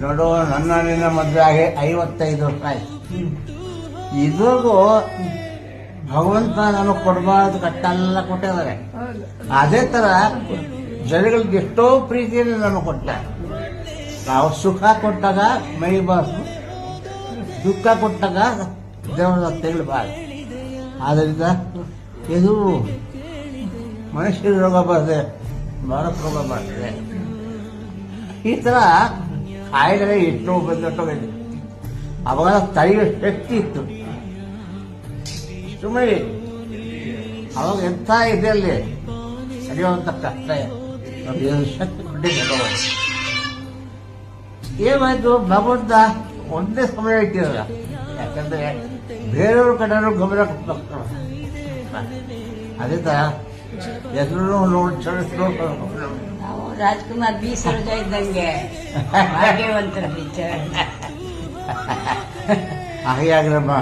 ನೋಡು ನನ್ನ ನಿನ್ನ ಮದುವೆ ಆಗಿ ಐವತ್ತೈದು ವರ್ಷ. ಇದ್ರಿಗೂ ಭಗವಂತ ನಾನು ಕೊಡಬಾರ್ದು, ಕಟ್ಟೆಲ್ಲ ಕೊಟ್ಟಿದ್ದಾರೆ. ಅದೇ ತರ ಜನಗಳಿಗೆ ಎಷ್ಟೋ ಪ್ರೀತಿಯನ್ನು ನಾನು ಕೊಟ್ಟೆ. ನಾವು ಸುಖ ಕೊಟ್ಟಾಗ ಮೈ ಬಾರ್ದು ದುಃಖ ಕೊಟ್ಟಾಗ ದೇವರ ತೆಗಳಬಾರ್ದು ಆದ್ದರಿಂದ ಇದು ಮನುಷ್ಯರ ರೋಗ ಬರ್ತದೆ ಮಾರಕ ರೋಗ ಬರ್ತದೆ ಈ ಥರ ಕಾಯಿಲೆ ಎಷ್ಟು ಬಂದಟ್ಟೋಗಿದೆ ಅವಾಗ ತಡೆಯುವ ಶಕ್ತಿ ಇತ್ತು. ಸುಮ್ಮನೆ ಅವಾಗ ಎಂಥ ಇದೆ ಅಲ್ಲಿ? ಸರಿಯುವಂತ ಕಷ್ಟ ಶಕ್ತಿ ಕೊಟ್ಟಿದ್ದ. ಏನಾಯ್ತು? ಭಗವಂತ ಒಂದೇ ಸಮಯ ಇಟ್ಟಿರಲ್ಲ. ಯಾಕಂದ್ರೆ ಬೇರೆಯವ್ರ ಕಡೆನೂ ಗಮನ ಕೊಟ್ಟು ಅದೇ ತರ ಹೆಸರು ನೋಡಿ राजकुमार बीस रुपये दंगे है। भाग्यवंत पिक्चर आगे आग्रमा